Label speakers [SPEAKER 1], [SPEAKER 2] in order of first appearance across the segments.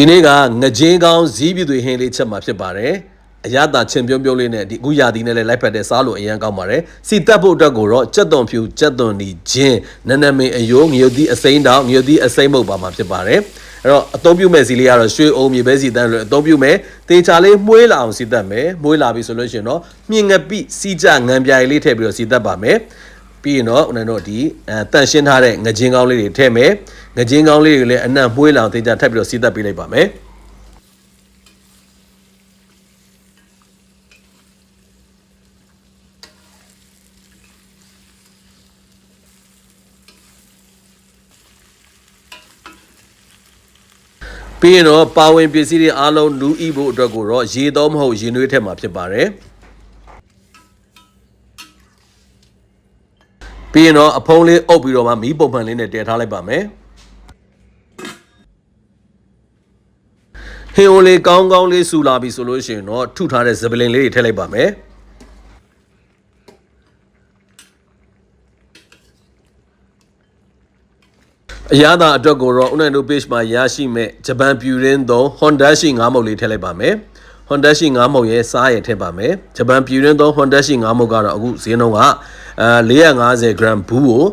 [SPEAKER 1] ဒီနေ့ကငကြင်းကောင်းဇီးပြူတွေဟင်းလေးချက်မှာဖြစ်ပါတယ်အရသာချင်းပြုံးပြုံးလေးနဲ့ဒီအခုရာသီနဲ့လည်းလိုက်ဖက်တဲ့စားလို့အရန်ကောင်းပါတယ်စီတက်ဖို့အတွက်ကိုတော့ကြက်သွန်ဖြူကြက်သွန်ဒီဂျင်းနနမင်အယိုးငရုတ်သီးအစိမ်းတောင်ငရုတ်သီးအစိမ်းမုတ်ပါမှာဖြစ်ပါတယ်အဲ့တော့အသုံးပြုမဲ့စီလေးကတော့ရွှေအုံမြေပဲစီတန်းလို့အသုံးပြုမဲ့တေချာလေးမှုေးလာအောင်စီတက်မယ်မှုေးလာပြီဆိုလို့ရှိရင်တော့မြင့်ငပိစီကြငံပြိုင်လေးထည့်ပြီးတော့စီတက်ပါမယ် ပြီးရင်တော့ဦးနင်တို့ဒီအဲတန်ရှင်းထားတဲ့ငကြင်းကောင်းလေးတွေထည့်မယ်ငကြင်းကောင်းလေးတွေလည်းအနံ့မှုေးလာအောင်တေချာထပ်ပြီးတော့စီတက်ပေးလိုက်ပါမယ်ပြီးရင်တော့ပါဝင်ပစ္စည်းတွေအားလုံးလူဤဖို့အတွက်ကိုတော့ရေတော့မဟုတ်ရေနွေးထက်မှာဖြစ်ပါတယ် ပြီးရင်တော့အဖုံးလေးအုပ်ပြီးတော့မှမီးပုံမှန်လေးနဲ့တည်ထားလိုက်ပါမယ်ဟင်းအိုလေးကောင်းကောင်းလေးဆူလာပြီဆိုလို့ရှိရင်တော့ထုထားတဲ့ဇပလင်လေးတွေထည့်လိုက်ပါမယ်အရသာအတွက်ကိုတော့ online တို့ page မှာရရှိမဲ့ဂျပန်ပြူရင်းသုံး Honda ရှိ9မုတ်လေးထည့်လိုက်ပါမယ်။ Honda ရှိ9မုတ်ရဲ့စားရထည့်ပါမယ်။ဂျပန်ပြူရင်းသုံး Honda ရှိ9မုတ်ကတော့အခုဈေးနှုန်းက အဲ450 gram ဘူးကို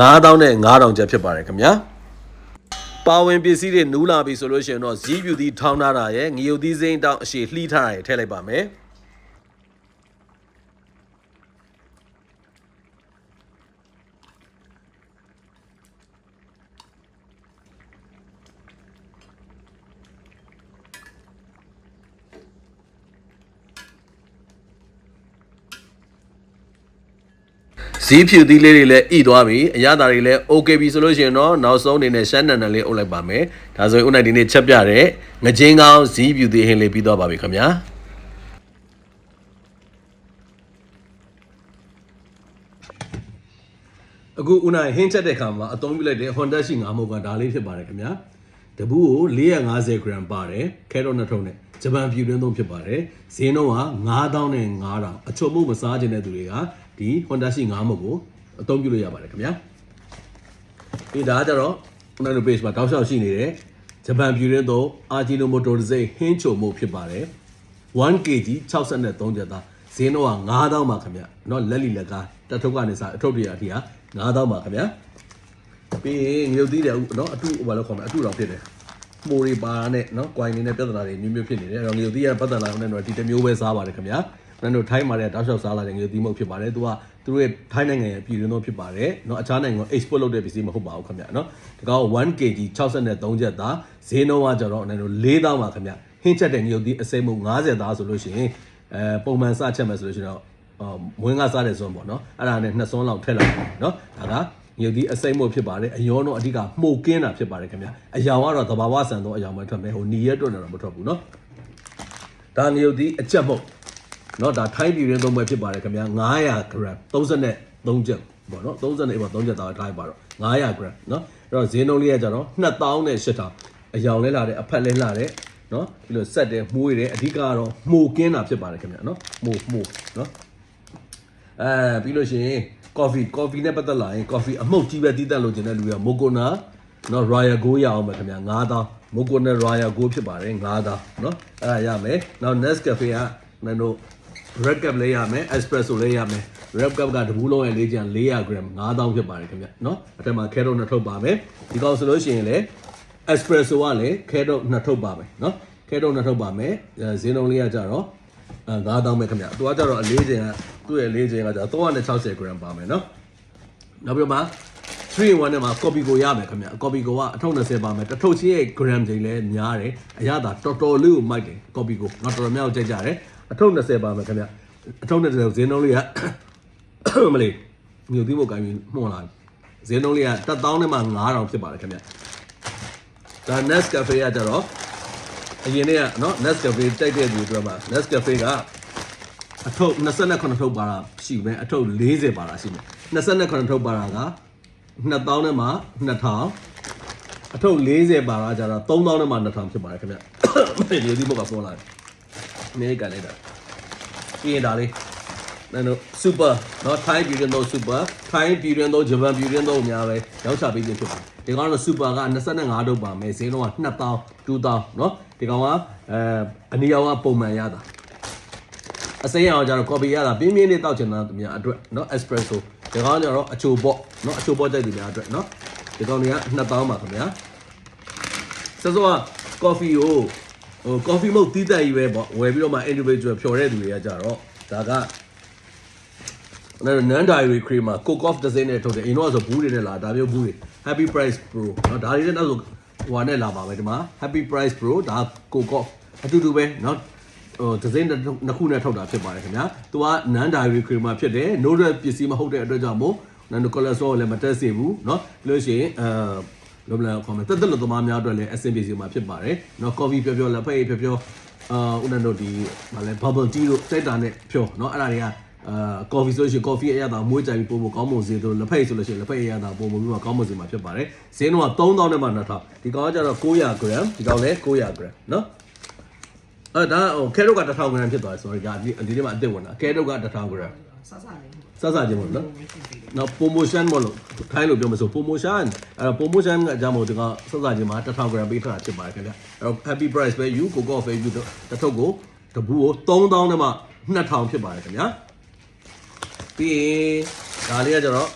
[SPEAKER 1] 9000နဲ့9000ကျပ်ဖြစ်ပါတယ်ခင်ဗျာ။ပါဝင်ပစ္စည်းတွေနူးလာပြီဆိုလို့ရှိရင်တော့ဇီးပြူသီးထောင်းထားတာရဲ့ငရုတ်သီးစိမ်းတောင်းအရှိလှီးထားတာရဲ့ထည့်လိုက်ပါမယ်။ ဇီးဖြူသီးလေးတွေလည်းဣသွားပြီအရသာတွေလည်း okay ပြီဆိုလို့ရှိရင်တော့နောက်ဆုံးအနေနဲ့ရှမ်းနန်နန်လေးအုပ်လိုက်ပါမယ်ဒါဆိုရင်ဥနိုင်ဒီနေ့ချက်ပြတဲ့ငကြင်းကောင်းဇီးဖြူသီးဟင်းလေးပြီးသွားပါပြီခင်ဗျာအခုဥနိုင်ဟင်းချက်တဲ့ခါမှာအသုံးပြုလိုက်တဲ့ Honda ရှိ9မုတ်ကဒါလေးဖြစ်ပါတယ်ခင်ဗျာတပူးကို450 gram ပါတယ်ခဲတော့နှစ်ထုံးနဲ့ဂျပန်ဖြူတွင်းသုံးဖြစ်ပါတယ်ဈေးနှုန်းက9000နဲ့9000အချုံမှုမစားခြင်းတဲ့သူတွေက ဒီ Honda ရှိ9မုတ်ကိုအသုံးပြုလို့ရပါတယ်ခင်ဗျာဒီဒါကကြတော့ online page မှာတောက်လျှောက်ရှိနေတဲ့ဂျပန်ဖြူတွင်းသုံးအာဂျီနိုမိုတိုဒီဇိန်ဟင်းချုံမှုဖြစ်ပါတယ် 1kg 63ကျပ်သားဈေးနှုန်းက9000ပါခင်ဗျเนาะလက်လီလက်ကားတက်ထုတ်ကနေစားအထုတ်တွေအထိဟာ9000ပါခင်ဗျပြီးရင်ငရုတ်သီးတယ်เนาะအတုဘာလို့ခေါ်မလဲအတုတော်ဖြစ်တယ်မိုးတွေပါနဲ့เนาะကွိုင်းနေတဲ့ပြဿနာတွေမျိုးမျိုးဖြစ်နေတယ်အဲ့တော့ငရုတ်သီးကပတ်သက်လာအောင်လည်းတော့ဒီတစ်မျိုးပဲစားပါတယ်ခင်ဗျာ ကျွန်တော်တို့ထိုင်းမှာလည်းတောက်လျှောက်စားလာတဲ့ငရုတ်သီးမဟုတ်ဖြစ်ပါတယ်သူကသူတို့ရဲ့ထိုင်းနိုင်ငံရဲ့ပြည်တွင်းသောဖြစ်ပါတယ်เนาะအခြားနိုင်ငံကို export လုပ်တဲ့ပစ္စည်းမဟုတ်ပါဘူးခင်ဗျာเนาะဒီကောင် 1kg 63ကျပ်သားဈေးနှုန်းကကျတော့ကျွန်တော်တို့4000ပါခင်ဗျဟင်းချက်တဲ့ငရုတ်သီးအစိမ်းမှု90သားဆိုလို့ရှိရင်အဲပုံမှန်စချက်မယ်ဆိုလို့ရှိရင်တော့အော်မွင်းကစားတဲ့စွန်းပေါ့နော်အဲ့ဒါနဲ့နှစ်စွန်းလောက်ထည့်လိုက်ပါနော်ဒါကမြုပ်သီးအစိမ့်မို့ဖြစ်ပါတယ်အယောတော့အဓိကမှုတ်ကင်းတာဖြစ်ပါတယ်ခင်ဗျအယောင်ကတော့သဘာဝဆန်သောအယောင်ပဲထွက်မယ်ဟိုနီရက်တွက်နေတော့မထွက်ဘူးနော်ဒါမြုပ်သီးအချက်မှုတ် နော်ဒါထိုင်းပြည်ရင်းသုံးပွဲဖြစ်ပါတယ်ခင်ဗျ900 gram 33ချက်ပေါ့နော်30နဲ့ပေါ့3ချက်သားထားပါတော့900 gram နော်အဲ့တော့ဈေးနှုန်းလေးကကြတော့2000နဲ့8000အယောင်လဲလာတယ်အဖက်လဲလာတယ်နော်ပြီးလို့ဆက်တယ်မှုေးတယ်အဓိကကတော့မှုကင်းတာဖြစ်ပါတယ်ခင်ဗျနော်မှုမှုနော်အဲပြီးလို့ရှိရင် coffee coffee နဲ့ပတ်သက်လာရင် coffee အမှုတ်ကြီးပဲတီးတက်လို့ခြင်းတဲ့လူရမိုကိုနာနော် royal go ရအောင်ပဲခင်ဗျ9000မိုကိုနာ royal go ဖြစ်ပါတယ်9000နော်အဲ့ဒါရမယ်နောက် Nescafe ကနင်တို့ red cap လေးရမယ် espresso လေးရမယ် red cap ကတဘူးလုံးရဲ့လေးချံ400 gram 9000ဖြစ်ပါတယ်ခင်ဗျနော်အထက်မှာ carrot နှစ်ထုပ်ပါမယ်ဒီကောင်ဆိုလို့ရှိရင်လေ espresso ကလည်း carrot နှစ်ထုပ်ပါမယ်နော် carrot နှစ်ထုပ်ပါမယ်ဈေးနှုန်းလေးကကြတော့အဲ9000ပဲခင်ဗျသူကကြတော့အလေးချိန်ကသူ့ရဲ့လေးချိန်ကကြတော့360 gram ပါမယ်နော်နောက်ပြီးတော့မှ3 in 1နဲ့မှာ copy ကိုရမယ်ခင်ဗျ copy ကိုကအထုပ်20ပါမယ်တစ်ထုပ်ချင်းရဲ့ gram ချိန်လည်းများတယ်အရသာတော်တော်လေးကိုမိုက်တယ် copy ကိုတော့တော်တော်များကိုကြိုက်ကြတယ် အထုပ်20ပါမယ်ခင်ဗျအထုပ်20ဈေးနှုန်းလေးကမလေးမြို့သီးဖို့ကိုင်းပြီးမှုန်လာဈေးနှုန်းလေးက1000နဲ့မှ9000ဖြစ်ပါတယ်ခင်ဗျဒါ Nescafe ကကြတော့အရင်နေ့ကနော် Nescafe တိုက်တဲ့သူတွေအတွက်မှာ Nescafe ကအထုပ်29ထုပ်ပါတာရှိမယ်အထုပ်40ပါတာရှိမယ်29ထုပ်ပါတာက2000နဲ့မှ2000အထုပ်40ပါတာကြတော့3000နဲ့မှ2000ဖြစ်ပါတယ်ခင်ဗျမင်းဒီဒီဘုတ်ကပေါ်လာတယ် နေကလည်းတာပြီးရင်ဒါလေးနော် super နော် Thai ပြည်တွင်းသုံး super Thai ပြည်တွင်းသုံးဂျပန်ပြည်တွင်းသုံးအများပဲရောက်ချပေးခြင်းဖြစ်ပါတယ်ဒီကောင်ကတော့ super က25ဒုတ်ပါမယ်ဈေးနှုန်းက2000 2000နော်ဒီကောင်ကအဲအနီရောင်ကပုံမှန်ရတာအစိမ်းရောင်ကျတော့ copy ရတာပြင်းပြင်းလေးတောက်ချင်တာသူများအတွက်နော် espresso ဒီကောင်ကျတော့အချိုပေါ့နော်အချိုပေါ့ကြိုက်သူများအတွက်နော်ဒီကောင်တွေက2000ပါခင်ဗျာစစောက coffee ကို ဟို coffee မဟုတ်တီးတက်ကြီးပဲပေါ့ဝယ်ပြီးတော့မှ individual ဖြော်တဲ့သူတွေကကြတော့ဒါက အဲ့တော့ non dairy cream မှာ cook off တစ်စိမ့်နဲ့ထုတ်တယ်အရင်တော့ဆိုဘူးတွေနဲ့လာဒါမျိုးဘူးတွေ happy price pro เนาะဒါတွေလည်းနောက်ဆိုဟိုဟာနဲ့လာပါမယ်ဒီမှာ happy price pro ဒါ cook off အတူတူပဲเนาะဟိုတစ်စိမ့်နှစ်ခုနဲ့ထုတ်တာဖြစ်ပါတယ်ခင်ဗျာသူက non dairy cream မှာဖြစ်တယ် no red ပစ္စည်းမဟုတ်တဲ့အတွက်ကြောင့်မို့ non cholesterol လည်းမတက်စေဘူးเนาะပြီးလို့ရှိရင်အဲ လောဘလန်ခေါ်မယ်တက်တက်လို့သမားများအတွက်လည်းအဆင်ပြေစီမှာဖြစ်ပါတယ်။နော် coffee ပြောပြောလက်ဖက်ရည်ပြောပြောအာဦးနန်တို့ဒီမလဲ bubble tea တို့တိုက်တာနဲ့ဖြောနော်အဲ့ဒါတွေကအာ coffee ဆိုလို့ရှိရင် coffee အရသာမွေးကြိုင်ပြီးပို့ဖို့ကောင်းမွန်စေတို့လက်ဖက်ဆိုလို့ရှိရင်လက်ဖက်အရသာပို့ဖို့ပြီးမှကောင်းမွန်စေမှာဖြစ်ပါတယ်ဈေးနှုန်းက3000နဲ့မှ2000ဒီကောင်ကကျတော့900 gram ဒီကောင်လည်း900 gram နော်အဲ့ဒါဟို carrot က1000 gram ဖြစ်သွားတယ် sorry ဒါဒီဒီမှာအစ်စ်ဝင်တာ carrot က1000 gram
[SPEAKER 2] စစလေး
[SPEAKER 1] စစချင်းမို့နော်နော် promotion မလို့ထိုင်းလို့ပြောမဆို promotion အဲ့တော့ promotion ကအကြောင်းမို့ဒီကစစချင်းမှာ1000 gram ပေးထားတာဖြစ်ပါတယ်ခင်ဗျအဲ့တော့ happy price ပဲ you ကိုကော fe you တစ်ထုပ်ကိုတပူကို3000နဲ့မှ2000ဖြစ်ပါတယ်ခင်ဗျာပြီးရင်ဒါလေးကကျတော့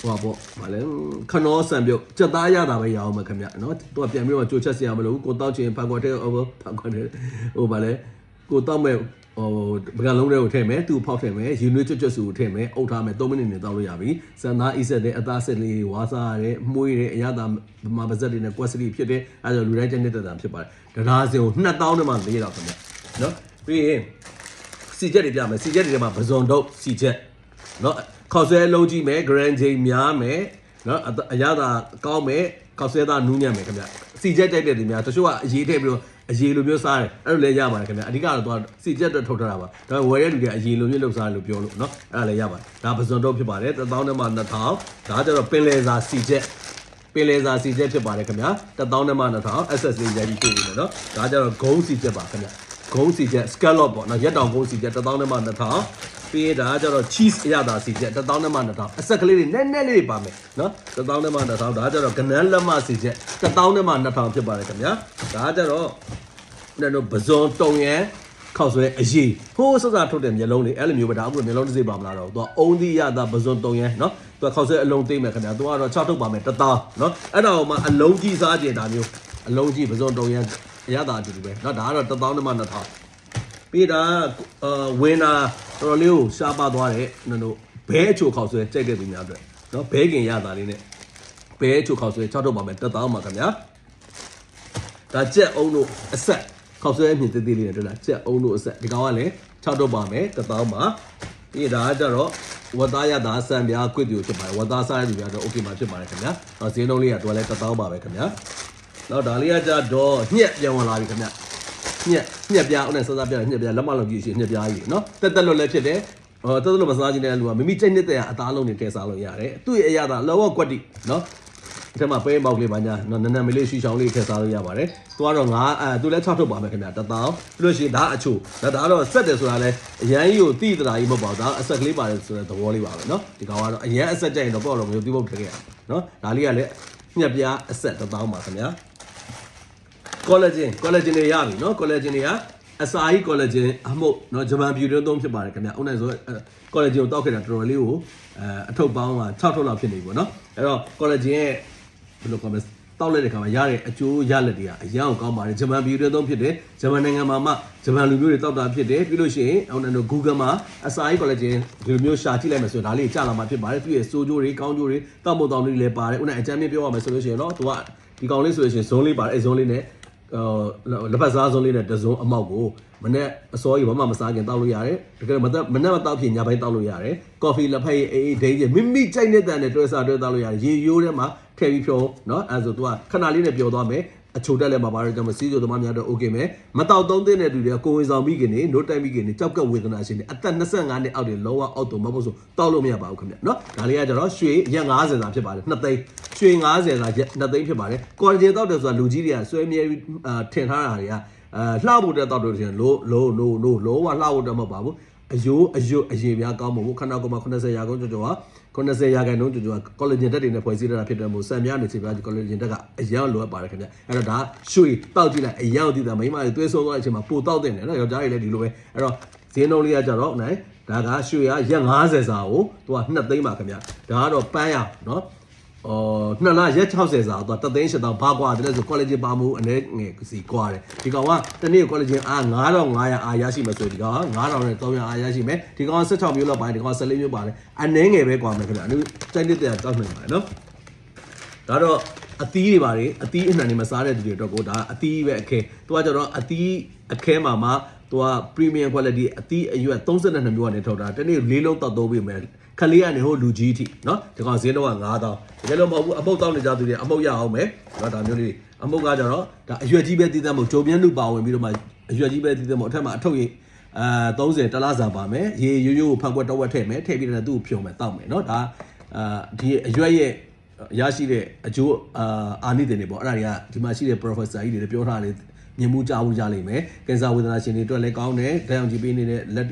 [SPEAKER 1] ဟိုပါပေါ့ဗာလဲခနောဆန်ပြုတ်စက်သားရတာပဲရအောင်မယ်ခင်ဗျနော်သူကပြန်ပြီးတော့ကြိုချက်စရာမလိုဘူးကိုတောက်ချင်ဖက်ကွက်တဲ့ဟိုဖက်ကွက်တဲ့ဟိုဗာလဲကိုတောက်မဲ့ ဟိုပကံလုံးတွေကိုထည့်မယ်သူ့ဖောက်ထည့်မယ်ယူနွေးကျွတ်ကျွတ်စုကိုထည့်မယ်အုပ်ထားမယ်3မိနစ်နေတောက်လို့ရပြီစံသားအိဆက်တဲ့အသားဆက်လေးဝါစားရဲမှုရဲအရသာဗမာပါဇက်တွေနဲ့ကွက်စလီဖြစ်တဲ့အဲဒါလူတိုင်းကျန်နေတဲ့တာဖြစ်ပါတယ်တရားစင်ကို2000နဲ့မှ၄တော့ခင်ဗျနော်ပြီးရင်စီချက်တွေပြမယ်စီချက်တွေထဲမှာပဇွန်တုတ်စီချက်နော်ခေါက်ဆွဲလုံးကြီးမယ် grand chain များမယ်နော်အရသာကောင်းမယ်ခေါက်ဆွဲသားနူးညံ့မယ်ခင်ဗျစီချက်တိုက်တဲ့တွေများတချို့ကအရေးထည့်ပြီးတော့ အရေးလိုမျိုးစားတယ်အဲ့လိုလည်းရပါတယ်ခင်ဗျအဓိကတော့သူကစီချက်အတွက်ထုတ်ထားတာပါဒါပေမဲ့ဝယ်တဲ့လူတွေကအရေးလိုမျိုးလုပ်စားတယ်လို့ပြောလို့เนาะအဲ့ဒါလည်းရပါတယ်ဒါပဇွန်တုပ်ဖြစ်ပါတယ်1000နဲ့မှ2000ဒါကြတော့ပင်လယ်စာစီချက်ပင်လယ်စာစီချက်ဖြစ်ပါတယ်ခင်ဗျာ1000နဲ့မှ2000 SS လေးရိုက်ပြီးပြည့်ပြီเนาะဒါကြတော့ဂုံးစီချက်ပါခင်ဗျ ဂုံးစီချက် scallop ပေါ့နော်ရက်တောင်ဂုံးစီချက်1000နဲ့မှ2000ပြီးရင်ဒါကကျတော့ cheese အရသာစီချက်1000နဲ့မှ2000အဆက်ကလေးတွေနည်းနည်းလေးတွေပါမယ်နော်1000နဲ့မှ2000ဒါကကျတော့ကနန်းလက်မစီချက်1000နဲ့မှ2000ဖြစ်ပါတယ်ခင်ဗျာဒါကကျတော့ကျွန်တော်ပဇွန်တုံရန်ခောက်ဆွဲအရေးဟိုးစစထုတ်တဲ့မျိုးလုံးလေးအဲ့လိုမျိုးပဲဒါအခုမျိုးလုံးတစ်စိပ်ပါမလားတော့သူကအုံးသီးရတာပဇွန်တုံရန်နော်သူကခောက်ဆွဲအလုံးသိမ့်မယ်ခင်ဗျာသူကတော့6ထုတ်ပါမယ်1000နော်အဲ့ဒါဟိုမှာအလုံးကြီးစားကျင်တာမျိုးအလုံးကြီးပဇွန်တုံရန် အရသာအတူတူပဲနော်ဒါကတော့1000နဲ့မှ2000ပြီးတာအာဝင်းတာတော်တော်လေးကိုရှားပါသွားတဲ့နော်တို့ဘဲအချိုခောက်ဆွဲကြိုက်တဲ့သူများအတွက်နော်ဘဲကင်ရတာလေးနဲ့ဘဲအချိုခောက်ဆွဲ6တော့ပါမယ်တက်တောင်းပါခင်ဗျာဒါကြက်အုံးတို့အဆက်ခောက်ဆွဲအမြင်သေးသေးလေးနဲ့တွေ့လားကြက်အုံးတို့အဆက်ဒီကောင်ကလည်း6တော့ပါမယ်တက်တောင်းပါပြီးဒါကကြတော့ဝတ်သားရတာဆံပြားကွစ်ပြူဖြစ်ပါတယ်ဝတ်သားစားတဲ့သူများတော့ okay မှာဖြစ်ပါတယ်ခင်ဗျာအော်ဈေးနှုန်းလေးကတော့လည်းတက်တောင်းပါပဲခင်ဗျာ နောက်ဒါလေးကကြတော့ညက်ပြန်ဝင်လာပြီခင်ဗျာညက်ညက်ပြားဦးနဲ့စစပြားညက်ပြားလက်မလုံးကြည့်ရှင်ညက်ပြားကြီးနော်တက်တက်လွတ်လည်းဖြစ်တယ်ဟောတက်တက်လွတ်မစားခြင်းတဲ့လူကမိမိစိတ်နှစ်တဲ့အသားလုံးတွေထည့်စားလို့ရတယ်သူ့ရဲ့အရာသာလောကကွက်တိနော်ဒီထဲမှာပဲပေါက်လေးပါညာနော်နန်းနန်းမလေးရှူချောင်းလေးထည့်စားလို့ရပါတယ်သူကတော့ငါအဲသူလည်း6ထုတ်ပါမယ်ခင်ဗျာတသောင်းပြီးလို့ရှိရင်ဒါအချိုဒါဒါတော့ဆက်တယ်ဆိုတာလဲအရန်ကြီးကိုတိတရာကြီးမဟုတ်ပါဘူးဒါအဆက်ကလေးပါတယ်ဆိုတဲ့သဘောလေးပါပဲနော်ဒီကောင်ကတော့အရန်အဆက်ကြိုက်ရင်တော့ပေါ့တော့မျိုးတိပုတ်ထည့်ခဲ့ရနော်ဒါလေးကလည်းညက်ပြားအဆက်တသောင်းပါခင်ဗျာ ကောလာဂျင်ကောလာဂျင်တွေရပြီနော်ကောလာဂျင်တွေကအစာကြီးကောလာဂျင်အမှုတ်နော်ဂျပန်ပြည်တွင်းသုံးဖြစ်ပါတယ်ခင်ဗျအုံနိုင်ဆိုကောလာဂျင်ကိုတောက်ခဲ့တာတော်တော်လေးကိုအထုပ်ပေါင်းက6ထုပ်လောက်ဖြစ်နေပြီပေါ့နော်အဲ့တော့ကောလာဂျင်ရဲ့ဘယ်လိုကောမလဲတောက်လိုက်တဲ့ခါမှာရတဲ့အကျိုးရလက်တွေကအရန်ကောင်းပါတယ်ဂျပန်ပြည်တွင်းသုံးဖြစ်တယ်ဂျပန်နိုင်ငံမှာမှဂျပန်လူမျိုးတွေတောက်တာဖြစ်တယ်ပြီးလို့ရှိရင်အုံနိုင်တို့ Google မှာအစာကြီးကောလာဂျင်ဒီလိုမျိုးရှာကြည့်လိုက်မယ်ဆိုရင်ဒါလေးကြာလာမှာဖြစ်ပါတယ်သူရဲ့စိုးကြိုးတွေကောင်းကြိုးတွေတောက်မတောက်တွေလည်းပါတယ်အုံနိုင်အကြမ်းမြင့်ပြောရမယ်ဆိုလို့ရှိရင်တော့သူကဒီကောင်လေးဆိုလို့ရှိရင်ဇုံးလေးပါတယ်အဲဇုံးလေးနဲ့ လက်ဖက်စားစုံးလေးနဲ့တစုံအမောက်ကိုမနေ့အစောကြီးဘာမှမစားခင်တောက်လို့ရတယ်တကယ်မသက်မနေ့မတောက်ဖြစ်ညပိုင်းတောက်လို့ရတယ်ကော်ဖီလက်ဖက်ရည်အေးအေးဒိန်းကြီးမိမိကြိုက်နေတဲ့နဲ့တွဲစားတွဲတောက်လို့ရတယ်ရေရိုးထဲမှာထည့်ပြီးဖြောเนาะအဲဆို तू ကခဏလေးနဲ့ပျော်သွားမယ်အချိုတက်လည်းမှာပါတော့ကျွန်တော်စီးကြိုသမားများတော့ okay မယ်မတောက်သုံးသိတဲ့တူတွေကိုဝင်ဆောင်ပြီးခင်နေနို့တိုက်ပြီးခင်နေကြောက်ကက်ဝေဒနာရှင်နေအသက်25နှစ်အောက်တွေလောကအောက်တော့မဟုတ်ဆိုတောက်လို့မရပါဘူးခင်ဗျเนาะဒါလေးကကျတော့ရွှေရက်50စာဖြစ်ပါတယ်2သိန်း ရွှေ50စာရက်2သိန်းဖြစ်ပါတယ်ကော်ဂျင်တောက်တယ်ဆိုတာလူကြီးတွေကဆွဲမြဲထင်ထားတာတွေကအဲလှဖို့တဲ့တောက်တယ်ဆိုရင်လိုလိုလိုလိုလိုဝလှဖို့တဲ့မဟုတ်ပါဘူးအယိုးအယွတ်အရေပြားကောင်းမှုခန္ဓာကိုယ်မှာ80ရာခိုင်နှုန်းကျော်ကျော်ဟာ90ရာခိုင်နှုန်းကျော်ကျော်ဟာ collagen ဓာတ်တွေနဲ့ဖွဲ့စည်းထားတာဖြစ်တယ်မို့ဆံများနေချေပြား collagen ဓာတ်ကအရန်လိုအပ်ပါတယ်ခင်ဗျအဲ့တော့ဒါရွှေတောက်ကြည့်လိုက်အရန်သိတာမိမတွေသွေးဆုံးသွားတဲ့အချိန်မှာပိုတောက်တဲ့တယ်နော်ယောက်ျားတွေလည်းဒီလိုပဲအဲ့တော့ဈေးနှုန်းလေးကကြတော့နိုင်ဒါကရွှေရရက်50စာကိုသူက2သိန်းပါခင်ဗျဒါကတော့ပန်းရနော် အော်နှစ်လရက်60စာတော့တသိန်း8000ဘာကွာတယ်လဲဆို collagen ပါမှုအနေငယ်စီကွာတယ်ဒီကောင်ကတနေ့ collagen အား9500အားရရှိမှဆိုဒီကောင်က9000နဲ့300အားရရှိမယ်ဒီကောင်က16မျိုးလောက်ပါတယ်ဒီကောင်က14မျိုးပါတယ်အနေငယ်ပဲကွာမယ်ခင်ဗျအနုစိုက်တဲ့တဲ့တောက်နိုင်ပါတယ်နော်ဒါတော့အသီးတွေပါတယ်အသီးအနှံတွေမစားတဲ့သူတွေအတွက်ကိုဒါအသီးပဲအခဲသူကကျတော့အသီးအခဲမှာမှသူက premium quality အသီးအရွက်32မျိုးကနေထုတ်တာတနေ့လေးလုံးတောက်သုံးပြီးမယ် ခလေးကနေဟိုလူကြီးအထိနော်ဒီကောင်ဈေးတော့9000တကယ်လို့မဟုတ်ဘူးအမုတ်တောင်းနေကြသူတွေအမုတ်ရအောင်မယ်နော်ဒါမျိုးလေးအမုတ်ကကြတော့ဒါအရွက်ကြီးပဲတည်တတ်မို့ဂျုံမြန်းလူပါဝင်ပြီးတော့မှအရွက်ကြီးပဲတည်တတ်မို့အထက်မှာအထုပ်ရင်အာ30တလားစာပါမယ်ရေရိုးရိုးကိုဖန်ကွက်တော့ဝက်ထည့်မယ်ထည့်ပြီးတော့သူ့ကိုဖြုံမယ်တောက်မယ်နော်ဒါအာဒီအရွက်ရဲ့ရရှိတဲ့အကျိုးအာအာနိသင်တွေပေါ့အဲ့ဒါတွေကဒီမှာရှိတဲ့ professor ကြီးတွေလည်းပြောထားတယ် ညင်မှုကြမှုရလိမ့်မယ်ကင်ဆာဝေဒနာရှင်တွေအတွက်လည်းကောင်းတယ်ဓာတ်ရောင်ခြည်ပေးနေတဲ့လက်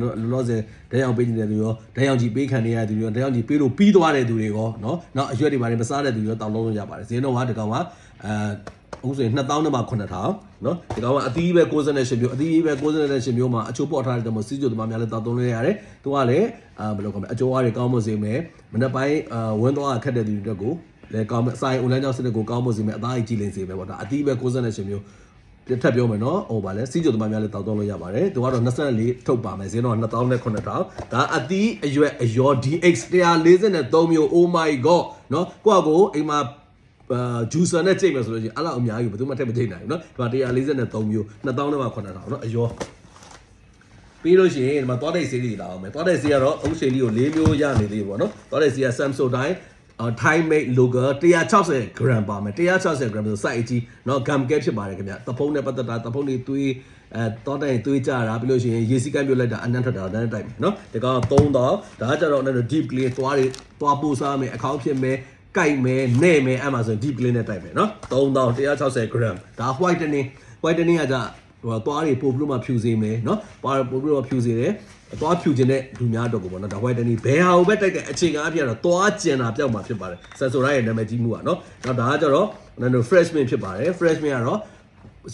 [SPEAKER 1] လောလောဆယ်ဓာတ်ရောင်ပေးနေတဲ့သူရောဓာတ်ရောင်ခြည်ပေးခံနေရတဲ့သူရောဓာတ်ရောင်ခြည်ပေးလို့ပြီးသွားတဲ့သူတွေရောနော်နောက်အရွက်တွေပါတယ်မစားတဲ့သူရောတောင်းလုံးလို့ရပါတယ်ဈေးနှုန်းကဒီကောင်ကအဲအခုဆိုရင်2000နဲ့မှ9000နော်ဒီကောင်ကအသီးပဲ68မျိုးအသီးပဲ68မျိုးမှာအချိုးပေါက်ထားတဲ့တမစီကျိုတမများလည်းတောက်သုံးလဲရတယ်သူကလည်းအာဘယ်လိုခေါ်မလဲအချိုးအားတွေကောင်းမစေမယ်မနေ့ပိုင်းအာဝင်းသွားခက်တဲ့သူတွေအတွက်ကိုလည်းကောင်းမယ်အစာရင် online ကြောင့်စနစ်ကိုကောင်းမစေမယ်အသားကြီးကြည်လင်စေမယ်ပေါ့ဒါအသီးပဲ68မျိုး ထပ်ပြောမယ်နော်ဟိုပါလဲစီးကျိုသမားများလည်းတောက်တော့လို့ရပါတယ်သူကတော့24ထုတ်ပါမယ်ဈေးတော့2000နဲ့9000ဒါအသီးအရွက်အယော DX 143မျိုး oh my god နော်ကိုယ့်အကိုအိမ်မှာအာဂျူဆာနဲ့ချိန်မယ်ဆိုလို့ရှိရင်အဲ့လောက်အများကြီးဘယ်သူမှထည့်မချိန်နိုင်ဘူးเนาะဒီမှာ143မျိုး2000နဲ့မှ9000เนาะအယောပြီးလို့ရှိရင်ဒီမှာသွားတဲ့ဆေးလေးလာအောင်မယ်သွားတဲ့ဆေးကတော့အုပ်ရှင်လေးကို၄မျိုးရနေသေးပေါ့နော်သွားတဲ့ဆေးက Samsung တိုင်းအာ Thai made logo 160 gram ပါမယ်160 gram ဆို size ကြီးเนาะ gum cap ဖြစ်ပါတယ်ခင်ဗျတဖုံးနဲ့ပတ်သက်တာတဖုံးတွေတွေးအဲတောတိုင်းတွေးကြတာပြီးလို့ရှိရင်ရေစီကမ်းပြုတ်လိုက်တာအနံ့ထွက်တာတန်းတိုက်မယ်เนาะဒီကောင်3000ဒါကကြတော့အဲ့ deep clean သွားတွေသွားပို့စားမယ်အခေါင်းဖြစ်မယ်ကြိုက်မယ်နဲ့မယ်အဲ့မှာဆို deep clean နဲ့တိုက်မယ်เนาะ3000 160 gram ဒါ whitening whitening ကကြဟိုသွားတွေပို့ပြီးတော့မှဖြူစေမယ်เนาะသွားပို့ပြီးတော့ဖြူစေတယ် သွားဖြူခြင်းတဲ့လူများတော့ကိုပေါ့နော်ဒါ white တနီဘယ်ဟာကိုပဲတိုက်တဲ့အခြေခံအပြည့်တော့သွားကျင်တာပြောက်မှာဖြစ်ပါတယ်ဆန်ဆိုရိုင်းရဲ့နာမည်ကြီးမှုကနော်တော့ဒါကကြတော့နင်တို့ freshman ဖြစ်ပါတယ် freshman ကတော့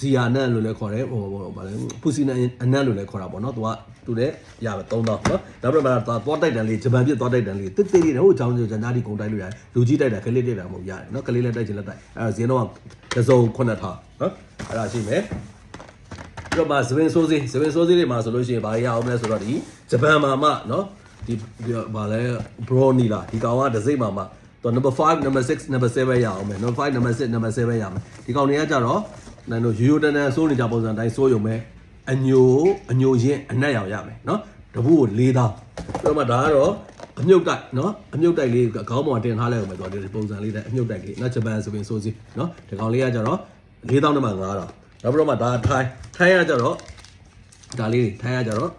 [SPEAKER 1] ဇီယာနန်လို့လည်းခေါ်တယ်ဟိုဟိုဗာလဲပူစီနန်အနန်လို့လည်းခေါ်တာပေါ့နော်သူကသူလည်းရပါ3000နော်နောက်ပြီးမှသွားသွားတိုက်တန်လေးဂျပန်ပြသွားတိုက်တန်လေးတစ်သေးလေးဟိုအကြောင်းကျဂျန်နာဒီကုန်တိုက်လို့ရတယ်လူကြီးတိုက်တာကလေးတိုက်တာမဟုတ်ရတယ်နော်ကလေးလည်းတိုက်ချင်လည်းတိုက်အဲဒါဈေးတော့ကစုံ9000နော်အဲ့ဒါရှိမယ် ပြီးတော့မှသပင်ဆိုးစေးသပင်ဆိုးစေးတွေမှာဆိုလို့ရှိရင်ဘာရအောင်လဲဆိုတော့ဒီဂျပန်မှာမှနော်ဒီဘာလဲ brownie လားဒီကောင်ကဒစိမ့်မှာမှတော့ number 5 number 6 number 7ရအောင်မယ် number 5 number 6 number 7ရမယ်ဒီကောင်တွေကကြတော့နိုင်တို့ရိုးရိုးတန်းတန်းစိုးနေကြပုံစံတိုင်းစိုးရုံပဲအညိုအညိုရင်းအနက်ရောင်ရမယ်နော်တပူကို၄000ပြီးတော့မှဒါကတော့အမြုပ်တိုက်နော်အမြုပ်တိုက်လေးခေါင်းပေါ်တင်ထားလိုက်အောင်ပဲဆိုတော့ဒီပုံစံလေးတဲ့အမြုပ်တိုက်လေးနော်ဂျပန်ဆိုရင်စိုးစီနော်ဒီကောင်လေးကကြတော့၄000နဲ့မှ9000 နောက်ပြီးတော့မှဒါထိုင်းထိုင်းကကြတော့ဒါလေးတွေထိုင်းကကြတော့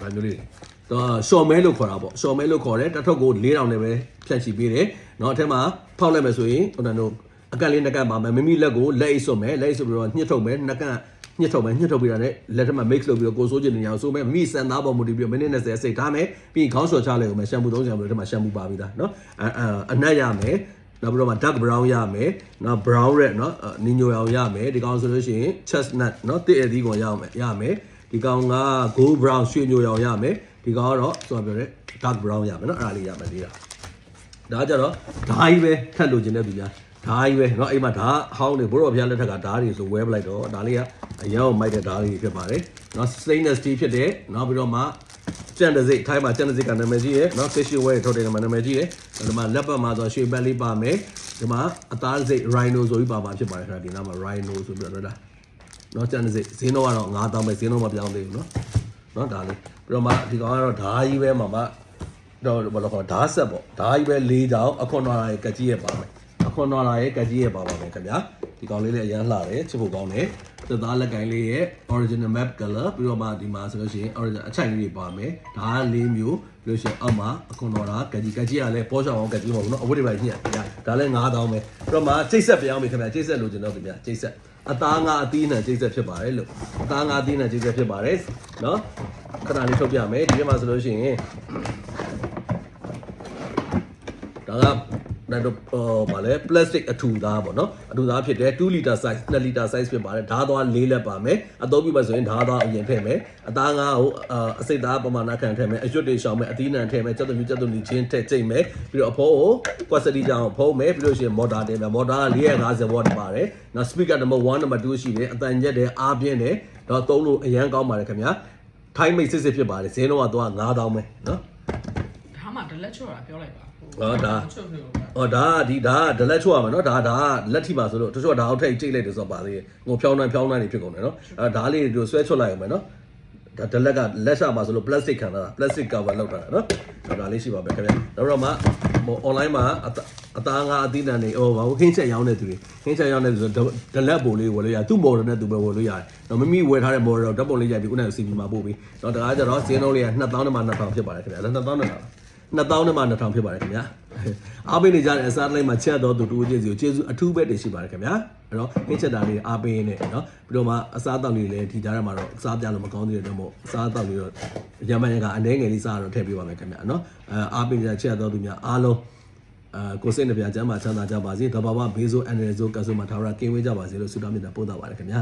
[SPEAKER 1] ဒါမျိုးလေးတွေတော့ရှော့မဲလို့ခေါ်တာပေါ့ရှော့မဲလို့ခေါ်တယ်တစ်ထုပ်ကို4000နဲ့ပဲဖြတ်ချီပေးတယ်เนาะအထက်မှာဖောက်လိုက်မယ်ဆိုရင်ဟိုတန်းတို့အကန့်လေးနှက်ကန့်ပါမယ်မိမိလက်ကိုလက်အိတ်ဆွတ်မယ်လက်အိတ်ဆွတ်ပြီးတော့ညှစ်ထုတ်မယ်နှက်ကန့်ညှစ်ထုတ်မယ်ညှစ်ထုတ်ပြီးတာနဲ့လက်ထက်မှာ mix လုပ်ပြီးတော့ကိုစိုးကျင်နေအောင်ဆိုမယ်မိစံသားပေါ်မူတည်ပြီးတော့မိနစ်20စိတ်ထားမယ်ပြီးရင်ခေါင်းလျှော်ချလိုက်အောင်မယ်ရှမ်ပူသုံးရှမ်ပူလက်ထက်မှာရှမ်ပူပါပြီးသားเนาะအအနက်ရမယ် နောက်ပြီးတော့မှ dark brown ရမယ်နောက် brown red เนาะနီညိုရောင်ရမယ်ဒီကောင်ဆိုလို့ရှိရင် chestnut เนาะတစ်အသီးကောင်ရအောင်ရမယ်ဒီကောင်က gold brown ရွှေညိုရောင်ရမယ်ဒီကောင်ကတော့ဆိုပြောတယ် dark brown ရမယ်เนาะအဲ့ဒါလေးရမယ်လေးတာဒါကြတော့ဓာကြီးပဲထပ်လို့ခြင်းတဲ့သူများဓာကြီးပဲเนาะအိမ်မှာဓာဟောင်းနေဘိုးတော်ဘုရားလက်ထက်ကဓာတွေဆိုဝဲပလိုက်တော့ဒါလေးကအရောင်မိုက်တဲ့ဓာလေးဖြစ်ပါတယ်เนาะ stainless steel ဖြစ်တယ်နောက်ပြီးတော့မှ ကြံတစိထိုင်းမှာကြံတစိကနာမည်ကြီးရယ်နော် Station Wear ထုတ်တယ်နာမည်ကြီးရယ်ဒီမှာလက်ပတ်မှာဆိုရွှေပန်းလေးပါမယ်ဒီမှာအသားစိ Rhino ဆိုပြီးပါပါဖြစ်ပါတယ်ခဏဒီနားမှာ Rhino ဆိုပြီးတော့လားနော်ကြံတစိဈေးနှုန်းကတော့9000ပဲဈေးနှုန်းမပြောင်းသေးဘူးနော်နော်ဒါလေးပြီးတော့မှဒီကောင်ကတော့ဓာကြီးပဲမှာမှာတော့ဘာလို့ခေါ်ဓာဆက်ပေါ့ဓာကြီးပဲ၄ချောင်းအခွန်နွားရဲ့ကကြီးရဲ့ပါမယ်အခွန်နွားရဲ့ကကြီးရဲ့ပါပါမယ်ခင်ဗျာဒီကောင်လေးလည်းအရန်လှတယ်ချစ်ဖို့ကောင်းတယ် သသားလက်ကင်လေးရဲ့ original map color ပြီးတော့မှဒီမှာဆိုလို့ရှိရင် original အချိုင်လေးတွေပါမယ်ဒါက၄မျိုးပြီးလို့ရှိရင်အောက်မှာအခွန်တော်တာကကြီးကကြီးကလည်းပေါ်ချောင်းအောင်ကကြီးမဟုတ်ဘူးเนาะအဝတ်တွေပဲညှက်ပြဒါလည်း9000ပဲပြီးတော့မှချိတ်ဆက်ပြောင်းပြီခင်ဗျာချိတ်ဆက်လို့ကျွန်တော်ခင်ဗျာချိတ်ဆက် အသားငါအသီးနှံကျိတ်ဆက်ဖြစ်ပါတယ်လို့အသားငါအသီးနှံကျိတ်ဆက်ဖြစ်ပါတယ်နော်ခဏလေးထုတ်ပြမယ်ဒီထဲမှာဆိုလို့ရှိရင်ဒါက နိုင်တော့ဟိုဗာလဲ plastic အထူသားပေါ့နော်အထူသားဖြစ်တယ်2 liter size 2 liter size ဖြစ်ပါတယ်ဓာတ်သွား၄လက်ပါမယ်အသုံးပြုမယ်ဆိုရင်ဓာတ်သွားအရင်ထည့်မယ်အသားငါကိုအာအစိတ်သားပမာဏခံထည့်မယ်အရွတ်တွေရှောင်မယ်အသီးနှံထည့်မယ်စက်သွမြစက်သွမြချင်းထည့်ကျိတ်မယ်ပြီးတော့အဖိုးကို quantity ကြောင်ဖုံးမယ်ပြီးလို့ရှိရင် motor တင်မယ် motor က450 watt ပါတယ်နောက် speaker number 1 number 2ရှိတယ်အတန်ညက်တယ်အားပြင်းတယ်တော့သုံးလို့အရန်ကောင်းပါတယ်ခင်ဗျာထိုင်းမိတ်စစ်စစ်ဖြစ်ပါတယ်ဈေးနှုန်းကတော့9000ပဲနော်
[SPEAKER 2] ဒါမှတလက်ချော့တာပြောလိုက်ပါ
[SPEAKER 1] ဟောဒါ
[SPEAKER 2] ချော့ပြောပါ။
[SPEAKER 1] အော်ဒါကဒီဒါကဒလက်ချွတ်ရမယ်နော်ဒါဒါကလက်ထိပါဆိုလို့တချို့ကဒါအောက်ထိပ်ကြိတ်လိုက်တယ်ဆိုတော့ပါသေးတယ်။ငိုဖြောင်းနှမ်းဖြောင်းနှမ်းနေဖြစ်ကုန်တယ်နော်။အဲဒါလေးတို့ဆွဲချွတ်လိုက်ရမယ်နော်။ဒါဒလက်ကလက်ရှာပါဆိုလို့ plastic ခံထားတာ plastic cover လောက်ထားတာနော်။ဒါလေးရှိပါပဲခင်ဗျာ။နောက်တော့မှဟို online မှာအတအသားငါအသီးနှံတွေဟိုဘာဟင်းချက်ရောင်းတဲ့သူတွေဟင်းချက်ရောင်းတဲ့သူဆိုဒလက်ပုံလေးဝယ်လို့ရသူ့ model နဲ့သူပဲဝယ်လို့ရတယ်။တော့မမီဝယ်ထားတဲ့ model တော့ဓာတ်ပုံလေးရိုက်ပြီးခုနက CV မှာပို့ပြီး။တော့ဒါကကြတော့ဈေးနှုန်းလေးက2000နဲ့မှ2000ဖြစ်ပါတယ်ခင်ဗျာ။2000နဲ့2000 2000နဲ့မှ2000ဖြစ်ပါတယ်ခင်ဗျာအားပေးနေကြတဲ့အစားလိုက်မှာချက်တော့သူတူချင်းစီကိုကျေးဇူးအထူးပဲတင်ရှိပါတယ်ခင်ဗျာအဲ့တော့ဟင်းချက်တာလေးအားပေးနေเนาะပြီးတော့မှအစားအသောက်လေးလည်းဒီကြားထဲမှာတော့အစားပြလို့မကောင်းသေးတဲ့တော့မို့အစားအသောက်လေးတော့ရမန်ရကအနှဲငယ်လေးစားတော့ထည့်ပေးပါမယ်ခင်ဗျာเนาะအဲအားပေးနေတဲ့ချက်တော့သူများအားလုံးအဲကိုစိတ်နှပြချမ်းသာချမ်းသာကြပါစေတဘာဝဘေးဆိုအန်ရယ်ဆိုကဆုမထာဝရကင်းဝေးကြပါစေလို့ဆုတောင်းမြတ်တာပို့တာပါတယ်ခင်ဗျာ